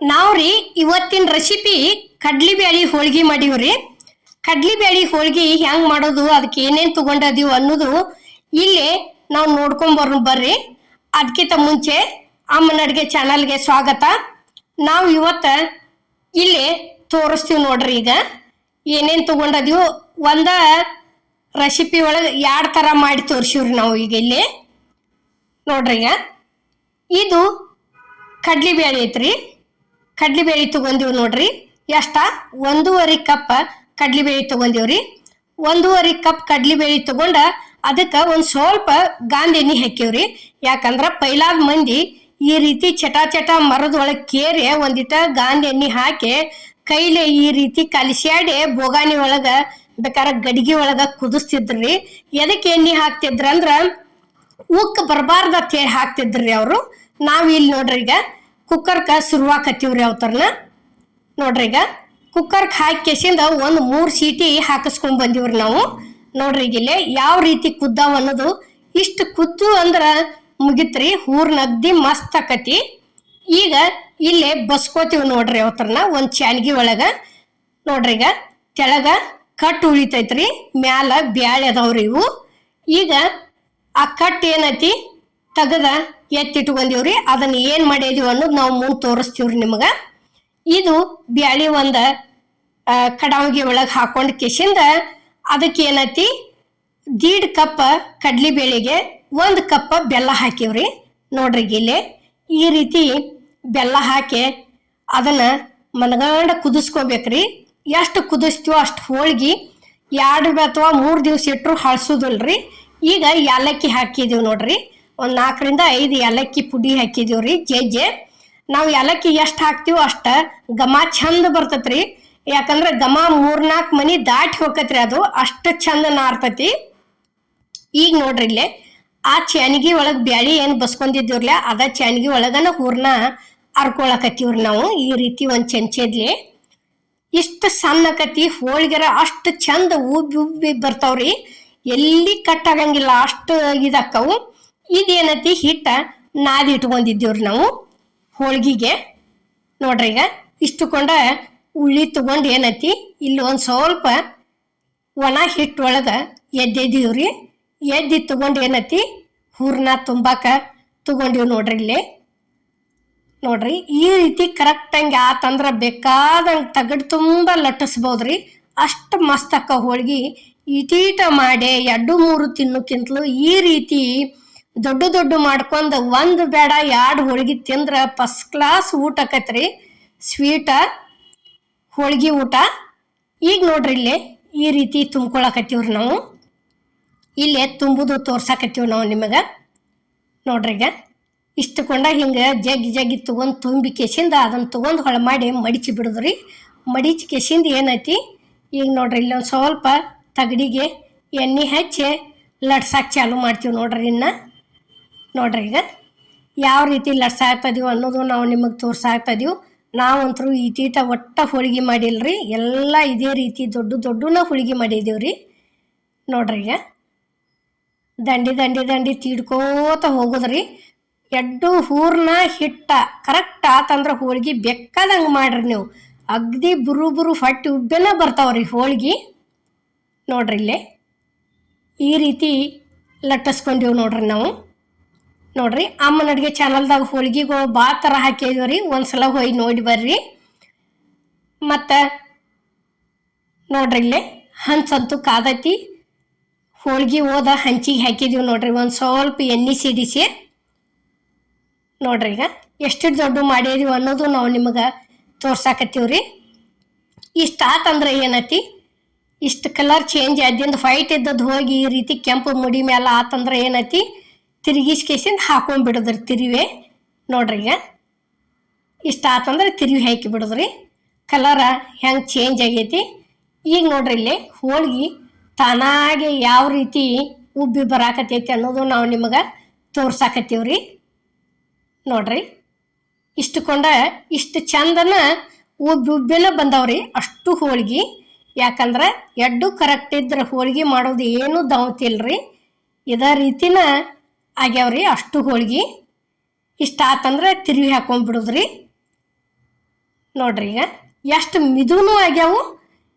ನಾವ್ರಿ ಇವತ್ತಿನ ರೆಸಿಪಿ ಕಡ್ಲಿ ಬ್ಯಾಳಿ ಹೋಳ್ಗಿ ಮಾಡಿವ್ರಿ. ಕಡ್ಲಿ ಬ್ಯಾಳಿ ಹೋಳ್ಗಿ ಹೆಂಗ್ ಮಾಡೋದು ಅದಕ್ಕೆ ಏನೇನ್ ತಗೊಂಡದೀವಿ ಅನ್ನೋದು ಇಲ್ಲಿ ನಾವು ನೋಡ್ಕೊಂಡ್ ಬರ್ರಿ. ಅದಕ್ಕಿಂತ ಮುಂಚೆ ಅಮ್ಮನ ಅಡುಗೆ ಚಾನಲ್ಗೆ ಸ್ವಾಗತ. ನಾವು ಇವತ್ತ ಇಲ್ಲಿ ತೋರಿಸ್ತೀವಿ ನೋಡ್ರಿ ಈಗ. ಏನೇನ್ ತಗೊಂಡದೀವು ಒಂದ ರೆಸಿಪಿ ಒಳಗೆ ಎರಡು ಥರ ಮಾಡಿ ತೋರಿಸಿವ್ರಿ ನಾವು ಈಗ ಇಲ್ಲಿ. ನೋಡ್ರಿ ಈಗ. ಇದು ಕಡ್ಲಿ ಬೇಳೆ ಐತ್ರಿ. ಕಡ್ಲಿ ಬೇಳೆ ತಗೊಂಡಿವ್ ನೋಡ್ರಿ. ಎಷ್ಟ? ಒಂದೂವರೆ ಕಪ್ ಕಡ್ಲಿ ಬೇಳೆ ತಗೊಂಡಿವ್ರಿ. ಒಂದೂವರೆ ಕಪ್ ಕಡ್ಲಿ ಬೇಳೆ ತಗೊಂಡ ಅದಕ್ಕೆ ಒಂದು ಸ್ವಲ್ಪ ಗಾಂಧಿನಿ ಹಾಕಿವ್ರಿ ಯಾಕಂದ್ರೆ ಪೈಲಾದ ಮಂದಿ ಈ ರೀತಿ ಚಟಾ ಚಟ ಮರದೊಳಗೆ ಕೇರಿ ಒಂದಿಟ ಗಾಂಧಿ ಎಣ್ಣೆ ಹಾಕಿ ಕೈಲಿ ಈ ರೀತಿ ಕಲಿಸ್ಯಾಡಿ ಬೋಗಾನಿ ಒಳಗ ಬೇಕಾದ್ರೆ ಗಡಿಗೆ ಒಳಗ ಕುದಿಸ್ತಿದ್ರಿ. ಎದಕ್ಕೆ ಎಣ್ಣೆ ಹಾಕ್ತಿದ್ರಂದ್ರೆ ಉಕ್ ಬರಬಾರ್ದ ಹೇಳಿ ಹಾಕ್ತಿದ್ರಿ ಅವರು. ನಾವು ಇಲ್ಲಿ ನೋಡ್ರಿ ಈಗ ಕುಕ್ಕರ್ಕ ರೀ ಅವತರ್ನ ನೋಡ್ರಿ ಈಗ ಕುಕ್ಕರ್ಗೆ ಹಾಕಿ ಕೆಸಿಂದ ಒಂದು ಮೂರು ಸೀಟಿ ಹಾಕಿಸ್ಕೊಂಡ್ ಬಂದೀವ್ರಿ ನಾವು. ನೋಡ್ರಿ ಈಗ ಇಲ್ಲಿ ಯಾವ ರೀತಿ ಕುದ್ದಾವ ಅನ್ನೋದು ಇಷ್ಟು ಕುದ್ದು ಅಂದ್ರೆ ಮುಗಿತ್ರಿ ಹೂರ್ನದ್ದಿ ಮಸ್ತ್ ಆಕತಿ. ಈಗ ಇಲ್ಲೇ ಬಸ್ಕೋತೀವಿ ನೋಡ್ರಿ ಅವತರ್ನ ಒಂದು ಚಾನ್ಗಿ ಒಳಗ. ನೋಡ್ರಿ ಈಗ, ತೆಳಗ ಕಟ್ ಉಳಿತೈತ್ರಿ, ಮ್ಯಾಲ ಬ್ಯಾಳೆ ಅದಾವ್ರಿ ಇವು. ಈಗ ಆ ಕಟ್ ಏನೈತಿ? ತೆಗದ ಎತ್ತಿಟ್ಕೊಂಡಿವ್ರಿ. ಅದನ್ನ ಏನ್ ಮಾಡಿದೀವಿ ಅನ್ನೋದು ನಾವು ಮುಂದೆ ತೋರಿಸ್ತೀವ್ರಿ ನಿಮಗ. ಇದು ಬ್ಯಾಳಿ ಒಂದ ಕಡಾವಿಗೆ ಒಳಗೆ ಹಾಕೊಂಡು ಕಿಶಿಂದ ಅದಕ್ಕೆ ಏನೈತಿ? ದೀಡ್ ಕಪ್ ಕಡ್ಲಿ ಬೇಳೆಗೆ ಒಂದು ಕಪ್ ಬೆಲ್ಲ ಹಾಕಿವ್ರಿ. ನೋಡ್ರಿ ಇಲ್ಲಿ ಈ ರೀತಿ ಬೆಲ್ಲ ಹಾಕಿ ಅದನ್ನ ಮನಗಂಡ ಕುದಿಸ್ಕೋಬೇಕ್ರಿ. ಎಷ್ಟು ಕುದಿಸ್ತೀವೋ ಅಷ್ಟು ಹೋಳ್ಗಿ ಎರಡು ಅಥವಾ ಮೂರು ದಿವಸ ಇಟ್ಟರು ಹಳಸೋದಿಲ್ರಿ. ಈಗ ಏಲಕ್ಕಿ ಹಾಕಿದೀವಿ ನೋಡ್ರಿ. ಒಂದು ನಾಲ್ಕರಿಂದ ಐದು ಏಲಕ್ಕಿ ಪುಡಿ ಹಾಕಿದೀವ್ರಿ ಜಜ್ಜೆ ನಾವು ಏಲಕ್ಕಿ ಎಷ್ಟು ಹಾಕ್ತೀವೋ ಅಷ್ಟ ಘಮ ಚಂದ ಬರ್ತೈತ್ರಿ. ಯಾಕಂದ್ರೆ ಘಮ ಮೂರ್ನಾಲ್ಕು ಮನಿ ದಾಟಿ ಹೋಗತ್ರಿ ಅದು, ಅಷ್ಟು ಚಂದ ನಾರ್ತತಿ. ಈಗ ನೋಡ್ರಿ ಇಲ್ಲಿ, ಆ ಚಾನಿಗೆ ಒಳಗೆ ಬ್ಯಾಳಿ ಏನು ಬಸ್ಕೊಂಡಿದ್ದೀವ್ರಲ್ಲ ಅದ ಚಾನಿಗೆ ಒಳಗನ ಹೂರ್ನ ಹರ್ಕೊಳಕತ್ತೀವ್ರಿ ನಾವು, ಈ ರೀತಿ ಒಂದು ಚಂಚದ್ಲಿ. ಇಷ್ಟು ಸಣ್ಣ ಕತಿ ಹೋಳ್ಗೆರ ಅಷ್ಟು ಚಂದ ಉಬ್ಬಿ ಉಬ್ಬಿ ಬರ್ತಾವ್ರಿ. ಎಲ್ಲಿ ಕಟ್ ಆಗಂಗಿಲ್ಲ, ಅಷ್ಟು ಇದಾಕ್ಕವು ಇದೇನತಿ ಹಿಟ್ಟ ನಾದಿ ಇಟ್ಕೊಂಡಿದ್ದೀವ್ರಿ ನಾವು? ಹೋಳಿಗೆಗೆ. ನೋಡ್ರಿ ಈಗ ಇಷ್ಟು ಕೊಂಡ ಉಳ್ಳಿ ತಗೊಂಡು ಏನೈತಿ, ಇಲ್ಲಿ ಒಂದು ಸ್ವಲ್ಪ ಒಣ ಹಿಟ್ಟು ಒಳಗೆ ಎದ್ದೆದ್ದೀವ್ರಿ ಎದ್ದಿ ತಗೊಂಡು ಏನೈತಿ ಹೂರ್ನ ತುಂಬಾಕ ತಗೊಂಡಿವ್ ನೋಡ್ರಿ ಇಲ್ಲಿ. ನೋಡ್ರಿ, ಈ ರೀತಿ ಕರೆಕ್ಟಂಗೆ ಆತಂದ್ರೆ ಬೇಕಾದಂಗೆ ತಗಡು ತುಂಬ ಲಟ್ಟಿಸ್ಬೋದ್ರಿ. ಅಷ್ಟು ಮಸ್ತಕ್ಕ ಹೋಳ್ಗಿ. ಇಟೀಟ ಮಾಡಿ ಎರಡು ಮೂರು ತಿನ್ನೋಕ್ಕಿಂತಲೂ ಈ ರೀತಿ ದೊಡ್ಡ ದೊಡ್ಡ ಮಾಡ್ಕೊಂಡ್ ಒಂದು ಬೇಡ ಎರಡು ಹೋಳ್ಗಿ ತಿಂದ್ರ ಫಸ್ಟ್ ಕ್ಲಾಸ್ ಊಟ ಆಕತ್ರಿ. ಸ್ವೀಟ ಹೋಳ್ಗಿ ಊಟ. ಈಗ ನೋಡ್ರಿ ಇಲ್ಲಿ, ಈ ರೀತಿ ತುಂಬ್ಕೊಳಕತ್ತೀವ್ರಿ ನಾವು. ಇಲ್ಲೇ ತುಂಬುದು ತೋರ್ಸಾಕತ್ತೀವಿ ನಾವು ನಿಮಗೆ. ನೋಡ್ರಿ ಈಗ, ಇಷ್ಟು ಕೊಂಡ ಹಿಂಗೆ ಜಗ್ಗಿ ಜಗ್ಗಿ ತೊಗೊಂಡು ತುಂಬಿ ಕೆಸಿಂದ ಅದನ್ನು ತೊಗೊಂಡು ಹೊಳ ಮಾಡಿ ಮಡಿಚಿ ಬಿಡುದ್ರಿ. ಮಡಿಚಿ ಕೆಸಿಂದ ಏನೈತಿ, ಈಗ ನೋಡ್ರಿ ಇಲ್ಲಿ ಒಂದು ಸ್ವಲ್ಪ ತಗಡಿಗೆ ಎಣ್ಣೆ ಹಚ್ಚಿ ಲಟ್ಸಾಕ್ ಚಾಲು ಮಾಡ್ತೀವಿ ನೋಡ್ರಿ ಇನ್ನು. ನೋಡ್ರಿ ಈಗ. ಯಾವ ರೀತಿ ಲಟ್ಸಾಕ್ತದೀವಿ ಅನ್ನೋದು ನಾವು ನಿಮಗೆ ತೋರ್ಸಾಕ್ತದೀವಿ ನಾವಂತರೂ ಈಟೀಟ ಒಟ್ಟ ಹೋಳಿಗೆ ಮಾಡಿಲ್ರಿ. ಎಲ್ಲ ಇದೇ ರೀತಿ ದೊಡ್ಡ ದೊಡ್ಡನ ಹೋಳಿಗೆ ರೀ ನೋಡ್ರಿ ಈಗ. ದಂಡಿ ದಂಡಿ ದಂಡಿ ತೀಡ್ಕೋತ ಹೋಗೋದ್ರಿ. ಎಡ್ಡು ಹೂರ್ನ ಹಿಟ್ಟ ಕರೆಕ್ಟ್ ಆತಂದ್ರೆ ಹೋಳಿಗೆ ಬೆಕ್ಕದಂಗೆ ಮಾಡ್ರಿ ನೀವು. ಅಗ್ದಿ ಬುರು ಬುರು ಹೊಟ್ಟೆ ಉಬ್ಬೆನ ಬರ್ತಾವ್ರಿ ಹೋಳಿಗೆ. ನೋಡ್ರಿ ಇಲ್ಲೇ. ಈ ರೀತಿ ಲಟ್ಟಿಸ್ಕೊಂಡಿವ್ ನೋಡ್ರಿ ನಾವು. ನೋಡ್ರಿ, ಅಮ್ಮನ ಅಡುಗೆ ಚಾನಲ್ದಾಗ ಹೋಳ್ಗಿಗಳು ಭಾಳ ಥರ ಹಾಕಿದ್ವಿ ರೀ ಒಂದ್ಸಲ ಹೋಗಿ ನೋಡಿ ಬರ್ರಿ. ಮತ್ತು ನೋಡ್ರಿ ಇಲ್ಲಿ ಹಂಚಂತೂ ಕಾದೈತಿ. ಹೋಳ್ಗಿ ಹೋದ ಹಂಚಿಗೆ ಹಾಕಿದೀವಿ ನೋಡ್ರಿ, ಒಂದು ಸ್ವಲ್ಪ ಎಣ್ಣೆ ಸಿಡಿಸಿ. ನೋಡ್ರಿ ಈಗ, ಎಷ್ಟು ದೊಡ್ಡ ಮಾಡಿದೀವಿ ಅನ್ನೋದು ನಾವು ನಿಮಗೆ ರೀ ಇಷ್ಟು ಆತಂದ್ರೆ ಏನೈತಿ? ಇಷ್ಟು ಕಲರ್ ಚೇಂಜ್ ಆದ್ಯಂದು ವೈಟ್ ಇದ್ದದ್ದು ಹೋಗಿ ಈ ರೀತಿ ಕೆಂಪು ಮುಡಿ ಮೇಲೆ ಆತಂದ್ರೆ ಏನೈತಿ? ತಿರುಗಿಸ್ಕೇಸಿಂದ ಹಾಕೊಂಡ್ಬಿಡೋದ್ರಿ ತಿರುವೆ. ನೋಡ್ರಿ ಈಗ. ಇಷ್ಟ ಆತಂದ್ರೆ ತಿರುವಿ ಹಾಕಿ ಬಿಡೋದ್ರಿ. ಕಲರ ಹೆಂಗೆ ಚೇಂಜ್ ಆಗೈತಿ. ಈಗ ನೋಡ್ರಿ ಇಲ್ಲಿ ಹೋಳಿಗೆ ತಾನಾಗೆ ಯಾವ ರೀತಿ ಉಬ್ಬಿ ಬರಾಕತೈತಿ ಅನ್ನೋದು ನಾವು ನಿಮಗೆ ತೋರ್ಸಾಕತ್ತೀವ್ರಿ. ನೋಡ್ರಿ. ಇಷ್ಟುಕೊಂಡ ಇಷ್ಟು ಚಂದನ ಉಬ್ಬಿ ಉಬ್ಬಿನ ಬಂದವ್ರಿ ಅಷ್ಟು ಹೋಳಿಗೆ. ಯಾಕಂದ್ರೆ ಎಡ್ಡು ಕರೆಕ್ಟ್ ಇದ್ರೆ ಹೋಳ್ಗೆ ಮಾಡೋದು ಏನೂ ದಾವತಿಲ್ರಿ ಇದೇ ರೀತಿನ ಆಗ್ಯಾವ್ರಿ ಅಷ್ಟು ಹೋಳಿಗೆ. ಇಷ್ಟ ಆತಂದ್ರೆ ತಿರುವಿ ಹಾಕೊಂಡ್ಬಿಡುದ್ರಿ ನೋಡ್ರಿ ಈಗ ಎಷ್ಟು ಮಿದುನು ಆಗ್ಯಾವು,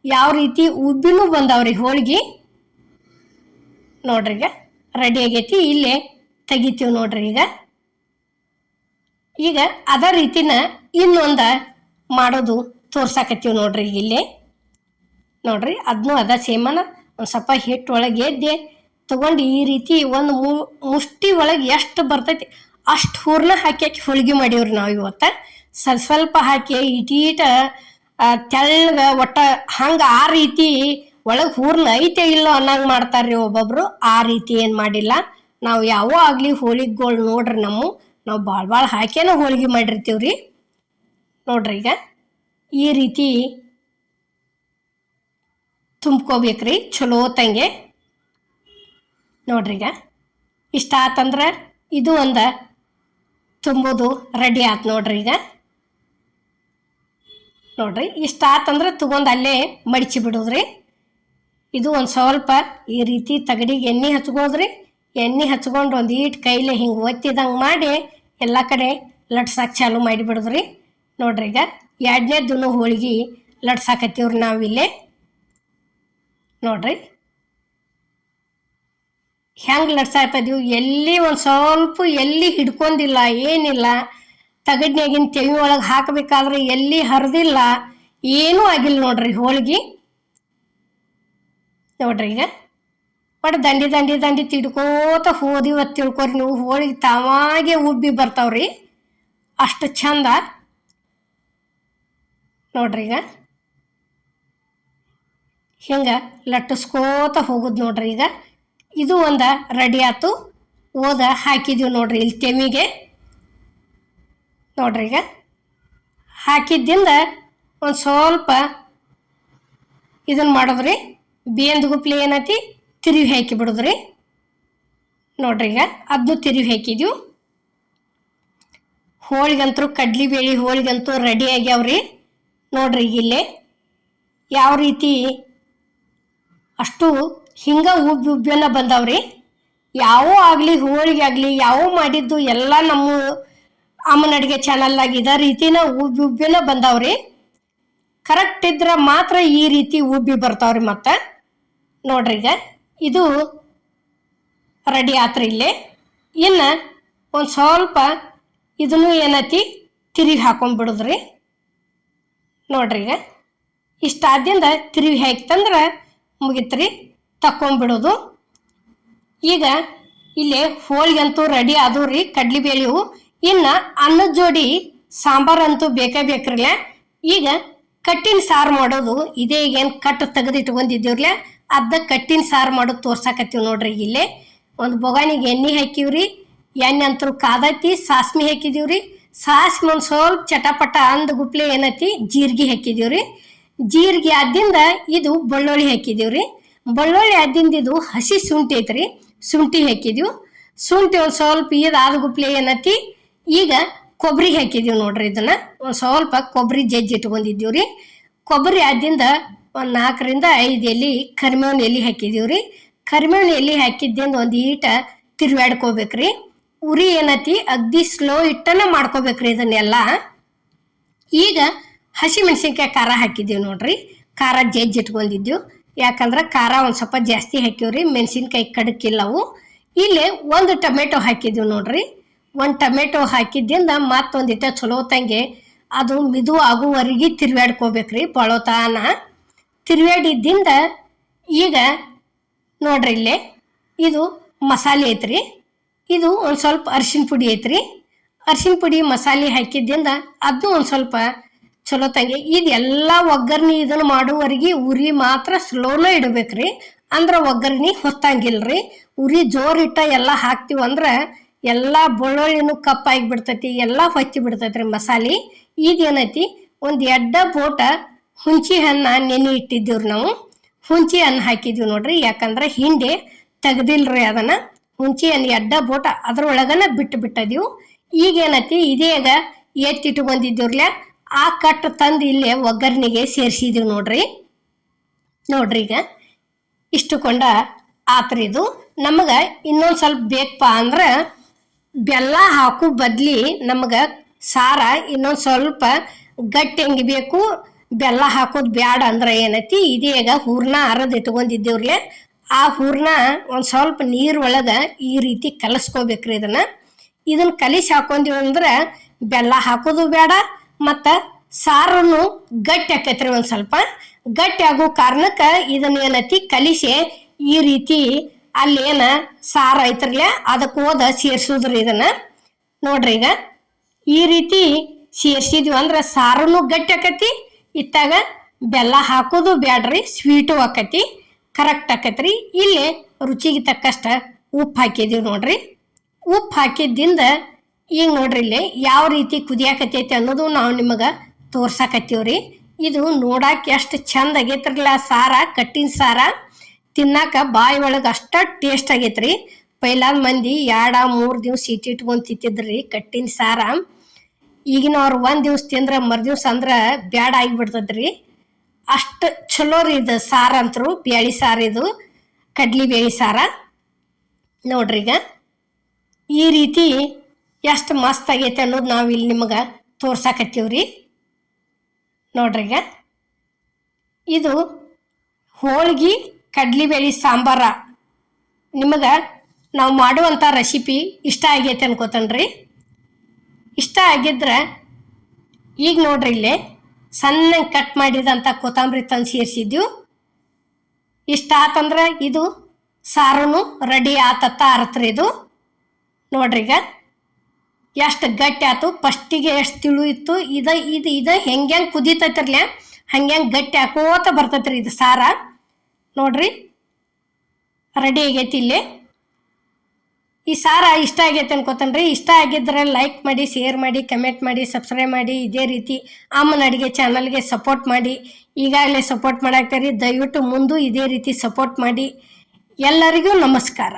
ಯಾವ ರೀತಿ ಉಬ್ಬಿನೂ ಬಂದಾವ್ರಿ ಹೋಳಿಗೆ. ನೋಡ್ರಿ ಈಗ ರೆಡಿ ಆಗೈತಿ, ಇಲ್ಲೇ ತೆಗಿತೀವಿ ನೋಡ್ರಿ ಈಗ. ಈಗ ಅದೇ ರೀತಿನ ಇನ್ನೊಂದು ಮಾಡೋದು ತೋರ್ಸಾಕತ್ತೀವಿ ನೋಡ್ರಿ ಇಲ್ಲಿ. ನೋಡ್ರಿ ಅದನ್ನೂ ಅದ ಸೇಮನ ಒಂದು ಸ್ವಲ್ಪ ಹಿಟ್ಟು ಒಳಗೆ ಎದ್ದೆ ತಗೊಂಡು ಈ ರೀತಿ ಒಂದು ಮುಷ್ಟಿ ಒಳಗೆ ಎಷ್ಟು ಬರ್ತೈತಿ, ಅಷ್ಟು ಹೂರ್ಣ ಹಾಕಿ ಹಾಕಿ ಹೋಳಿಗೆ ಮಾಡೀವ್ರಿ ನಾವು ಇವತ್ತು. ಸ್ವಲ್ಪ ಸ್ವಲ್ಪ ಹಾಕಿ ಇಟೀಟ ತೆಳ್ಳಗ ಒಟ್ಟ ಹಂಗೆ ಆ ರೀತಿ ಒಳಗೆ ಹೂರ್ಣ ಐತೆ ಇಲ್ಲೋ ಅನ್ನಂಗೆ ಮಾಡ್ತಾರ್ರಿ ಒಬ್ಬೊಬ್ರು, ಆ ರೀತಿ ಏನು ಮಾಡಿಲ್ಲ. ನಾವು ಯಾವ ಆಗಲಿ ಹೋಳಿಗೆಗಳು ನೋಡ್ರಿ ನಮ್ಮ, ನಾವು ಭಾಳ ಭಾಳ ಹಾಕೇನೋ ಹೋಳಿಗೆ ಮಾಡಿರ್ತೀವ್ರಿ. ನೋಡ್ರಿ ಈಗ, ಈ ರೀತಿ ತುಂಬ್ಕೋಬೇಕ್ರಿ, ಚಲೋ ತಂಗೆ. ನೋಡ್ರಿ ಈಗ ಇಷ್ಟ ಆತಂದ್ರೆ ಇದು ಒಂದು. ತುಂಬೋದು ರೆಡಿ ಆತು ನೋಡ್ರಿ ಈಗ ನೋಡ್ರಿ, ಇಷ್ಟ ಆತಂದ್ರೆ ತಗೊಂಡು ಅಲ್ಲೇ ಮಡಿಚಿ ಬಿಡೋದ್ರಿ. ಇದು ಒಂದು ಸ್ವಲ್ಪ ಈ ರೀತಿ ತಗಡಿಗೆ ಎಣ್ಣೆ ಹಚ್ಕೋದ್ರಿ ಎಣ್ಣೆ ಹಚ್ಕೊಂಡು ಒಂದು ಈಟ್ ಕೈಲೇ ಹಿಂಗೆ ಒತ್ತಿದಂಗೆ ಮಾಡಿ ಎಲ್ಲ ಕಡೆ ಲಟ್ಸಾಕ್ ಚಾಲು ಮಾಡಿಬಿಡೋದ್ರಿ ನೋಡ್ರಿ ಈಗ ಎರಡನೇದೂ ಹೋಳಿಗೆ ಲಟ್ಸಾಕತ್ತೀವ್ರಿ ನಾವಿಲ್ಲೇ ನೋಡ್ರಿ ಹೆಂಗೆ ಲಟ್ಸಾಕತ್ತೀವಿ ಎಲ್ಲಿ ಒಂದು ಸ್ವಲ್ಪ ಎಲ್ಲಿ ಹಿಡ್ಕೊಂಡಿಲ್ಲ, ಏನಿಲ್ಲ. ತಗಡ್ನ್ಯಾಗಿನ ತೆವಿ ಒಳಗೆ ಹಾಕಬೇಕಾದ್ರೆ ಎಲ್ಲಿ ಹರಿದಿಲ್ಲ, ಏನೂ ಆಗಿಲ್ಲ ನೋಡ್ರಿ ಹೋಳಿಗೆ. ನೋಡ್ರಿ ಈಗ. ಒಟ್ಟು ದಂಡಿ ದಂಡಿ ದಂಡಿ ತಿಡ್ಕೋತ ಹೋದಿವ ತಿಳ್ಕೊರಿ ನೀವು. ಹೋಳಿಗೆ ತಾವಾಗೆ ಉಬ್ಬಿ ಬರ್ತಾವ್ರಿ. ಅಷ್ಟು ಚಂದ ನೋಡ್ರಿ ಈಗ. ಹಿಂಗೆ ಲಟ್ಟಿಸ್ಕೋತ ಹೋಗುದು ನೋಡ್ರಿ ಈಗ. ಇದು ಒಂದು ರೆಡಿ ಆಯ್ತು ಓದ ಹಾಕಿದ್ದೀವಿ ನೋಡ್ರಿ. ಇಲ್ಲಿ ತೆಮಿಗೆ. ನೋಡ್ರಿ ಈಗ. ಹಾಕಿದ್ದಿಂದ ಒಂದು ಸ್ವಲ್ಪ ಇದನ್ನು ಮಾಡಿದ್ರಿ. ಬೇಂದು ಗುಪ್ಲಿ ಏನೈತಿ? ತಿರುವಿ ಹಾಕಿ ಬಿಡಿದ್ರಿ. ನೋಡ್ರಿ ಈಗ. ಅದನ್ನು ತಿರುವಿ ಹಾಕಿದ್ದೀವಿ ಹೋಳಿಗಂತೂ ಕಡ್ಲಿ ಬೇಳೆ ಹೋಳಿಗಂತೂ ರೆಡಿ ಆಗ್ಯಾವ್ರಿ. ನೋಡ್ರಿ ಇಲ್ಲಿ. ಯಾವ ರೀತಿ ಅಷ್ಟು ಹಿಂಗ ಉಬ್ಬಿ ಉಬ್ಬಿನ ಬಂದಾವ್ರಿ. ಯಾವ ಆಗಲಿ, ಹೋಳಿಗೆ ಆಗಲಿ, ಯಾವ ಮಾಡಿದ್ದು ಎಲ್ಲ ನಮ್ಮ ಅಮ್ಮನ ಅಡುಗೆ ಚಾನಲ್ನಾಗ ಇದ ರೀತಿನ ಉಬ್ಬಿ ಉಬ್ಬಿನ ಬಂದಾವ್ರಿ. ಕರೆಕ್ಟ್ ಇದ್ರೆ ಮಾತ್ರ ಈ ರೀತಿ ಉಬ್ಬಿ ಬರ್ತಾವ್ರಿ ಮತ್ತೆ. ನೋಡ್ರಿ ಈಗ, ಇದು ರೆಡಿ ಆತ್ರಿ ಇಲ್ಲಿ. ಇನ್ನು ಒಂದು ಸ್ವಲ್ಪ ಇದನ್ನು ಏನೈತಿ ತಿರುಗಿ ಹಾಕೊಂಡ್ಬಿಡುದ್ರಿ ನೋಡ್ರಿ ಈಗ, ಇಷ್ಟಾದ್ಯಂದ ತಿರುವಿ ಹಾಕ್ತಂದ್ರೆ ಮುಗಿತ್ರಿ. ತಕ್ಕೊಂಬಿಡೋದು ಈಗ ಇಲ್ಲಿ ಹೋಳಿಗಂತೂ ರೆಡಿ ಆದವು ರೀ ಕಡ್ಲಿಬೇಳೆವು ಇನ್ನು ಅನ್ನದ ಜೋಡಿ ಸಾಂಬಾರಂತೂ ಬೇಕೇ ಬೇಕ್ರಲ್ಲ. ಈಗ ಕಟ್ಟಿನ ಸಾರು ಮಾಡೋದು. ಇದೇ ಈಗೇನು ಕಟ್ಟು ತೆಗೆದು ಇಟ್ಕೊಂಡಿದ್ದೀವ್ರಲ್ಲ ಅದ ಕಟ್ಟಿನ ಸಾರು ಮಾಡೋದು ತೋರ್ಸಾಕತ್ತೀವಿ ನೋಡ್ರಿ ಇಲ್ಲಿ. ಒಂದು ಬೊಗಾನಿಗೆ ಎಣ್ಣೆ ಹಾಕಿವ್ರಿ. ಎಣ್ಣೆ ಅಂತೂ ಕಾದೈತಿ ಸಾಸ್ಮಿ ಹಾಕಿದೀವ್ರಿ. ಸಾಸ್ಮಿ ಒಂದು ಸ್ವಲ್ಪ ಚಟಪಟ ಅಂದ ಗುಪ್ಲೆ ಏನೈತಿ ಜೀರಿಗೆ ಹಾಕಿದೀವ್ರಿ. ಜೀರಿಗೆ ಆದ್ದರಿಂದ ಇದು ಬೆಳ್ಳುಳ್ಳಿ ಹಾಕಿದೀವ್ರಿ. ಬೆಳ್ಳುಳ್ಳಿ ಆದಿಂದ ಇದು ಹಸಿ ಶುಂಠಿ ಐತ್ರಿ. ಶುಂಠಿ ಹಾಕಿದೀವಿ. ಶುಂಠಿ ಒಂದು ಸ್ವಲ್ಪ ಇದು ಆದ ಗುಪ್ಲೆ ಈಗ ಕೊಬ್ಬರಿ ಹಾಕಿದೀವಿ ನೋಡ್ರಿ ಇದನ್ನ. ಒಂದು ಸ್ವಲ್ಪ ಕೊಬ್ಬರಿ ಜಜ್ಜಿ ಇಟ್ಕೊಂಡಿದ್ದೀವಿ ರೀ ಕೊಬ್ಬರಿ ಆದ್ದರಿಂದ ಒಂದು ನಾಲ್ಕರಿಂದ ಐದು ಎಲೆ ಕರಿಬೇವಿನ ಎಲೆ ಹಾಕಿದ್ದೀವಿ ರೀ ಕರಿಬೇವಿನ ಎಲೆ ಹಾಕಿದ್ದಿಂದ ಒಂದು ಈಟ ತಿರ್ವಾಡ್ಕೋಬೇಕ್ರಿ ಉರಿ ಏನೈತಿ ಅಗ್ದಿ ಸ್ಲೋ ಇಟ್ಟನ ಮಾಡ್ಕೋಬೇಕ್ರಿ ಇದನ್ನೆಲ್ಲ. ಈಗ ಹಸಿ ಮೆಣಸಿನ್ಕಾಯಿ ಖಾರ ಹಾಕಿದ್ದೀವಿ ನೋಡ್ರಿ. ಖಾರ ಜಜ್ಜಿ ಇಟ್ಕೊಂಡಿದ್ದೀವಿ. ಯಾಕಂದ್ರೆ ಖಾರ ಒಂದು ಸ್ವಲ್ಪ ಜಾಸ್ತಿ ಹಾಕಿವ್ರಿ ಮೆಣಸಿನ್ಕಾಯಿ ಕಡಕಿಲ್ಲವು ಇಲ್ಲಿ ಒಂದು ಟೊಮೆಟೊ ಹಾಕಿದ್ದೀವಿ ನೋಡ್ರಿ. ಒಂದು ಟೊಮೆಟೊ ಹಾಕಿದ್ದಿಂದ ಮತ್ತೊಂದಿಟ್ಟ ಚಲೋ ತಂಗೆ, ಅದು ಮಿದು ಆಗುವವರೆಗೆ ತಿರ್ವ್ಯಾಡ್ಕೋಬೇಕ್ರಿ ಪಳೋತಾನ. ತಿರ್ವ್ಯಾಡಿದ್ದಿಂದ ಈಗ ನೋಡ್ರಿ ಇಲ್ಲಿ, ಇದು ಮಸಾಲೆ ಐತ್ರಿ. ಇದು ಒಂದು ಸ್ವಲ್ಪ ಅರಿಶಿನ ಪುಡಿ ಐತ್ರಿ. ಅರಿಶಿನ ಪುಡಿ ಮಸಾಲೆ ಹಾಕಿದ್ದಿಂದ ಅದನ್ನು ಒಂದು ಸ್ವಲ್ಪ ಚಲೋ ತಂಗಿ. ಇದೆಲ್ಲ ಒಗ್ಗರಣೆ ಇದನ್ನು ಮಾಡುವವರೆಗೆ ಉರಿ ಮಾತ್ರ ಸ್ಲೋನ ಇಡಬೇಕ್ರಿ. ಅಂದ್ರೆ ಒಗ್ಗರಣೆ ಹೊತ್ತಂಗಿಲ್ರಿ. ಉರಿ ಜೋರಿಟ್ಟ ಎಲ್ಲ ಹಾಕ್ತೀವಿ ಅಂದ್ರೆ ಎಲ್ಲ ಬೆಳ್ಳುಳ್ಳಿನೂ ಕಪ್ಪಾಗಿ ಬಿಡ್ತೈತಿ ಎಲ್ಲ ಹೊಚ್ಚಿ ಬಿಡ್ತೈತ್ರಿ ಮಸಾಲೆ. ಈಗೇನೈತಿ? ಒಂದು ಎಡ್ಡ ಬೋಟ ಹುಂಚಿ ಹಣ್ಣ ನೆನೆ ಇಟ್ಟಿದ್ದೀವ್ರಿ ನಾವು. ಹುಂಚಿ ಹಣ್ಣು ಹಾಕಿದ್ವಿ ನೋಡ್ರಿ. ಯಾಕಂದ್ರೆ ಹಿಂಡೆ ತೆಗ್ದಿಲ್ರಿ ಅದನ್ನ. ಹುಂಚಿ ಹಣ್ಣು ಎಡ್ಡ ಬೋಟ ಅದ್ರೊಳಗನ ಬಿಟ್ಟು ಬಿಟ್ಟದೀವು. ಈಗ ಏನೈತಿ ಇದೇಗ ಎತ್ತಿಟ್ಕೊಂಡಿದ್ದೀವ್ರಲ್ಲ ಆ ಕಟ್ ತಂದು ಇಲ್ಲಿ ಒಗ್ಗರಣೆಗೆ ಸೇರಿಸಿದೀವಿ ನೋಡ್ರಿ. ನೋಡ್ರಿ ಈಗ ಇಷ್ಟು ಕೊಂಡ ಆತ್ರಿ ಇದು. ನಮಗೆ ಇನ್ನೊಂದು ಸ್ವಲ್ಪ ಬೇಕಪ್ಪ ಅಂದ್ರೆ ಬೆಲ್ಲ ಹಾಕು ಬದ್ಲಿ ನಮಗೆ ಸಾರ ಇನ್ನೊಂದು ಸ್ವಲ್ಪ ಗಟ್ಟಿ ಹೆಂಗೆ ಬೇಕು ಬೆಲ್ಲ ಹಾಕೋದು ಬ್ಯಾಡ ಅಂದ್ರೆ ಏನೈತಿ. ಇದೀಗ ಹೂರ್ಣ ಅರದ್ ಇಟ್ಕೊಂಡಿದ್ದೇವ್ರಲೆ. ಆ ಹೂರ್ಣ ಒಂದು ಸ್ವಲ್ಪ ನೀರು ಒಳಗ ಈ ರೀತಿ ಕಲಸ್ಕೋಬೇಕ್ರಿ ಇದನ್ನ. ಇದನ್ನ ಕಲಿಸಿ ಹಾಕೊಂದಿವಿ ಅಂದ್ರೆ ಬೆಲ್ಲ ಹಾಕೋದು ಬೇಡ ಮತ್ತ ಸಾರನ್ನು ಗಟ್ಟಿ ಆಕೈತ್ರಿ ಒಂದು ಸ್ವಲ್ಪ. ಗಟ್ಟಿ ಆಗೋ ಕಾರಣಕ್ಕೆ ಇದನ್ನ ಏನೈತಿ? ಕಲಿಸಿ. ಈ ರೀತಿ ಅಲ್ಲಿ ಏನ ಸಾರ ಐತ್ರಲ್ಲ, ಅದಕ್ಕೆ ಹೋದ ಸೇರ್ಸುದ್ರಿ ಇದನ್ನ. ನೋಡ್ರಿ ಈಗ. ಈ ರೀತಿ ಸೇರ್ಸಿದ್ವಿ ಅಂದ್ರೆ ಸಾರನ್ನು ಗಟ್ಟಿ ಆಕತಿ, ಇತ್ತಾಗ ಬೆಲ್ಲ ಹಾಕೋದು ಬ್ಯಾಡ್ರಿ, ಸ್ವೀಟು ಆಕತಿ ಕರೆಕ್ಟ್ ಆಕತ್ರಿ. ಇಲ್ಲಿ ರುಚಿಗೆ ತಕ್ಕಷ್ಟ ಉಪ್ಪು ಹಾಕಿದೀವಿ ನೋಡ್ರಿ. ಉಪ್ಪು ಹಾಕಿದ್ದಿಂದ ಈಗ ನೋಡ್ರಿ ಇಲ್ಲಿ ಯಾವ ರೀತಿ ಕುದಿಯಾಕತೈತಿ ಅನ್ನೋದು ನಾವು ನಿಮಗೆ ತೋರ್ಸಾಕತ್ತೀವ್ರಿ. ಇದು ನೋಡಾಕ ಎಷ್ಟು ಚಂದ ಆಗೈತ್ರಲ್ಲ, ಸಾರ, ಕಟ್ಟಿನ ಸಾರ. ತಿನ್ನಾಕ ಬಾಯಿ ಒಳಗೆ ಅಷ್ಟ ಟೇಸ್ಟ್ ಆಗೈತ್ರಿ. ಪೈಲಾದ ಮಂದಿ ಎರಡ, ಮೂರು ದಿವ್ಸ ಇಟ್ಟಿಟ್ಕೊಂಡು ತಿಂತಿದ್ರಿ ಕಟ್ಟಿನ ಸಾರ. ಈಗಿನವ್ರು ಒಂದು ದಿವ್ಸ ತಿಂದ್ರ ಮರ್ ದಿವ್ಸ ಅಂದ್ರ ಬ್ಯಾಡ ಆಗಿಬಿಡ್ತದ್ರಿ. ಅಷ್ಟು ಚಲೋ ರೀ ಇದು ಸಾರ ಅಂತರು, ಬ್ಯಾಳಿ ಸಾರು ಇದು, ಕಡ್ಲಿ ಬೇಳಿ ಸಾರ. ನೋಡ್ರಿ ಈಗ ಈ ರೀತಿ ಎಷ್ಟು ಮಸ್ತ್ ಆಗೈತೆ ಅನ್ನೋದು ನಾವು ಇಲ್ಲಿ ನಿಮಗೆ ತೋರ್ಸಾಕತ್ತೀವ್ರಿ. ನೋಡ್ರಿಗ ಇದು ಹೋಳ್ಗಿ, ಕಡ್ಲಿಬೇಳಿ, ಸಾಂಬಾರ. ನಿಮಗೆ ನಾವು ಮಾಡುವಂಥ ರೆಸಿಪಿ ಇಷ್ಟ ಆಗೈತೆ ಅನ್ಕೋತನ್ರಿ. ಇಷ್ಟ ಆಗಿದ್ರೆ ಈಗ ನೋಡ್ರಿ ಇಲ್ಲಿ ಸಣ್ಣ ಕಟ್ ಮಾಡಿದಂಥ ಕೊತ್ತಂಬರಿ ತಂದು ಸೇರಿಸಿದ್ವು. ಇಷ್ಟ ಆತಂದ್ರೆ ಇದು ಸಾರುನು ರೆಡಿ ಆತತ್ತ ಅರತ್ರಿ ಇದು ನೋಡ್ರಿ ಈಗ. ಎಷ್ಟು ಗಟ್ಟಿ ಆಯ್ತು ಫಸ್ಟಿಗೆ ಎಷ್ಟು ತಿಳು ಇತ್ತು? ಇದ, ಇದು ಇದು ಹೆಂಗೆ ಹೆಂಗೆ ಕುದೀತೈತಿರ್ಲೇ? ಹಂಗೆ ಹೆಂಗೆ ಗಟ್ಟಿ ಹಾಕೋತ ಬರ್ತೈತ್ರಿ ಇದು ಸಾರ? ನೋಡ್ರಿ. ರೆಡಿ ಆಗೈತಿ ಇಲ್ಲಿ. ಈ ಸಾರ ಇಷ್ಟ ಆಗೈತೆ ಅನ್ಕೋತನ್ರಿ. ಇಷ್ಟ ಆಗಿದ್ರೆ ಲೈಕ್ ಮಾಡಿ, ಶೇರ್ ಮಾಡಿ, ಕಮೆಂಟ್ ಮಾಡಿ, ಸಬ್ಸ್ಕ್ರೈಬ್ ಮಾಡಿ. ಇದೇ ರೀತಿ ಅಮ್ಮನ ಅಡುಗೆ ಚಾನಲ್ಗೆ ಸಪೋರ್ಟ್ ಮಾಡಿ. ಈಗಾಗಲೇ ಸಪೋರ್ಟ್ ಮಾಡಾಕ್ತೀರಿ ದಯವಿಟ್ಟು ಮುಂದೂ ಇದೇ ರೀತಿ ಸಪೋರ್ಟ್ ಮಾಡಿ. ಎಲ್ಲರಿಗೂ ನಮಸ್ಕಾರ.